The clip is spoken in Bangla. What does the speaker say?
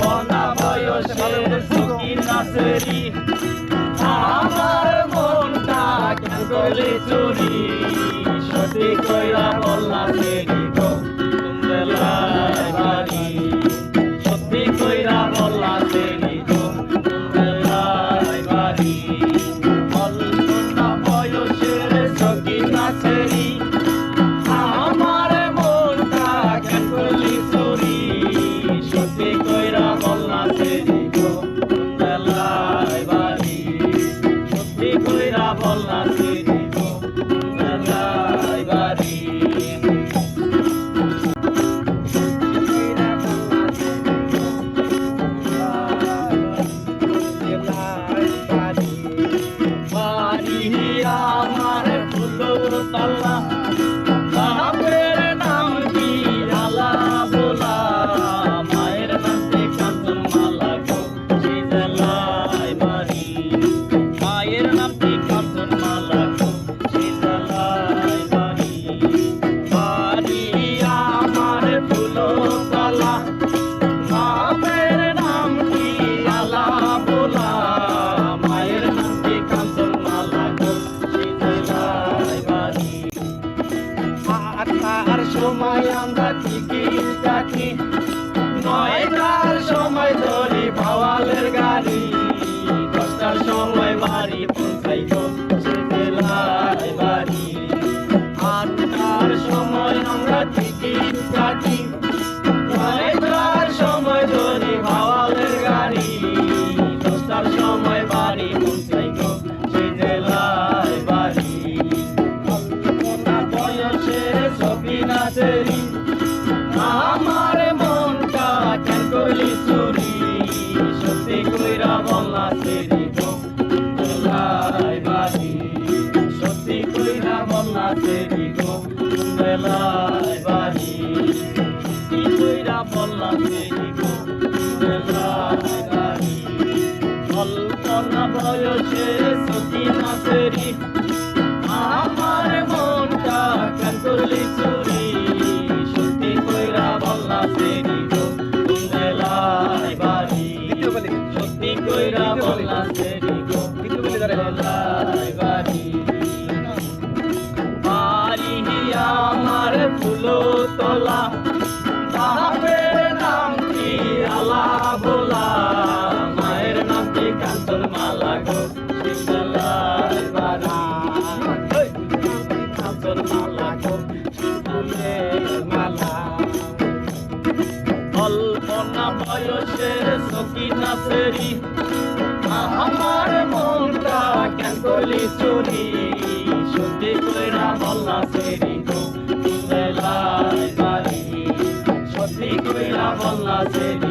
বনা বয়সে নাচেরি। আমার মনটা করলে চুরি। সত্যি কইরা বললা আমরা টিকিট কাটি নয়টার সময় বেলায় বাড়ি সত্যি কইরা বললা সেরি গো বেলায় বাড়ি অল্পনা বয়সে ছবি নাচেরি আমার মনটা কেন করলি চুরি সত্যি কইরা বললা গো কুন্দলায় বাড়ি সত্যি কইরা বললা কুন্দলায় বাড়ি বাড়ি ফুলো তোলা বাপের নাম কি আলা বোলা মায়ের নাম কি কাঞ্চন মালা গো? শীতলায় বাড়ি। কাঞ্চন মালা আমার মনটা কেন চুরি? বললা